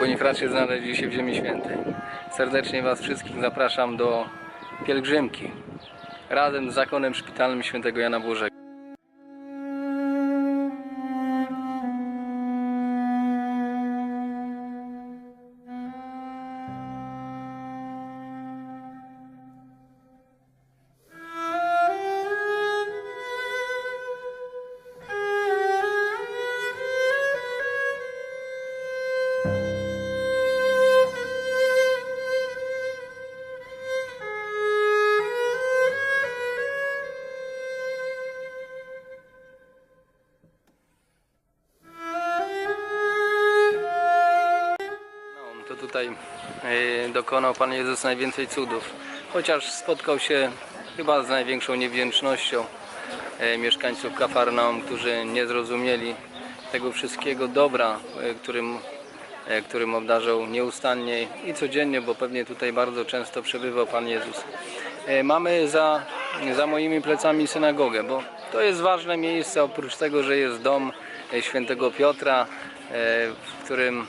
Bonifracie znaleźli się w Ziemi Świętej. Serdecznie Was wszystkich zapraszam do pielgrzymki razem z zakonem szpitalnym świętego Jana Bożego. Tutaj e, dokonał Pan Jezus najwięcej cudów. Chociaż spotkał się chyba z największą niewdzięcznością e, mieszkańców Kafarnaum, którzy nie zrozumieli tego wszystkiego dobra, e, którym, którym obdarzał nieustannie i codziennie, bo pewnie tutaj bardzo często przebywał Pan Jezus. Mamy za, za moimi plecami synagogę, bo to jest ważne miejsce, oprócz tego, że jest dom świętego Piotra, w którym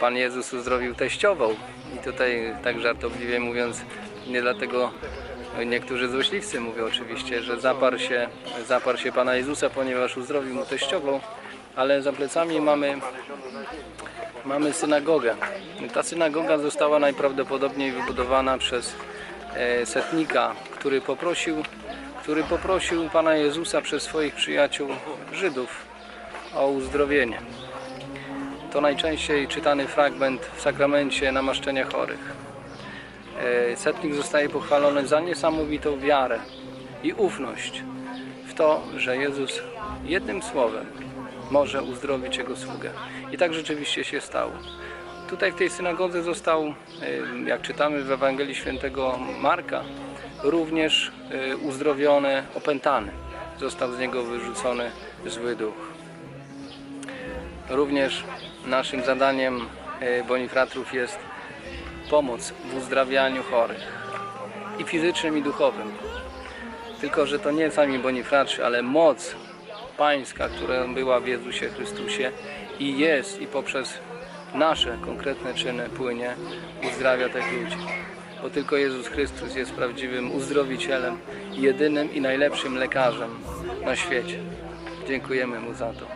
Pan Jezus uzdrowił teściową. I tutaj tak żartobliwie mówiąc, nie dlatego niektórzy złośliwcy mówią oczywiście, że zaparł się, zaparł się Pana Jezusa, ponieważ uzdrowił mu teściową, ale za plecami mamy, mamy synagogę. Ta synagoga została najprawdopodobniej wybudowana przez e, setnika, który poprosił, który poprosił Pana Jezusa przez swoich przyjaciół Żydów o uzdrowienie. To najczęściej czytany fragment w sakramencie namaszczenia chorych. E, Setnik zostaje pochwalony za niesamowitą wiarę i ufność w to, że Jezus jednym słowem może uzdrowić Jego sługę. I tak rzeczywiście się stało. Tutaj w tej synagodze został, e, jak czytamy w Ewangelii Świętego Marka, również e, uzdrowiony, opętany. Został z niego wyrzucony zły duch. Również naszym zadaniem e, bonifratrów jest pomoc w uzdrawianiu chorych i fizycznym i duchowym. Tylko, że to nie sami bonifratrzy, ale moc pańska, która była w Jezusie Chrystusie i jest i poprzez nasze konkretne czyny płynie, uzdrawia tych ludzi. Bo tylko Jezus Chrystus jest prawdziwym uzdrowicielem, jedynym i najlepszym lekarzem na świecie. Dziękujemy Mu za to.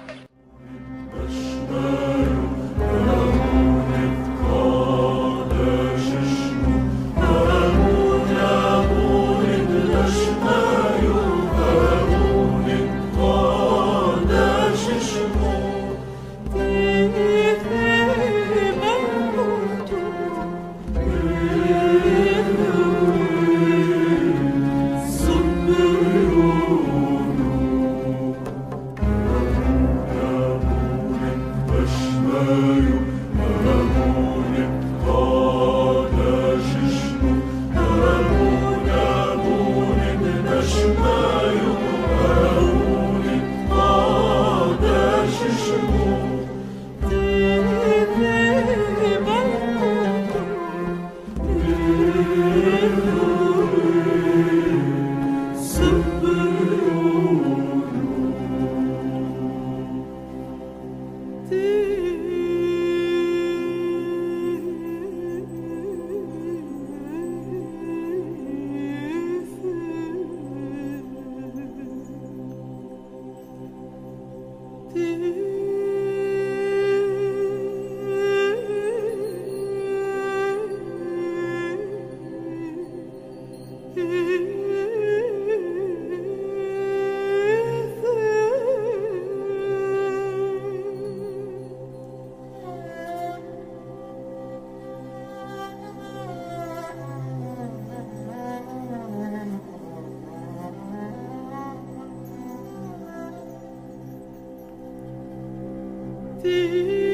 thee.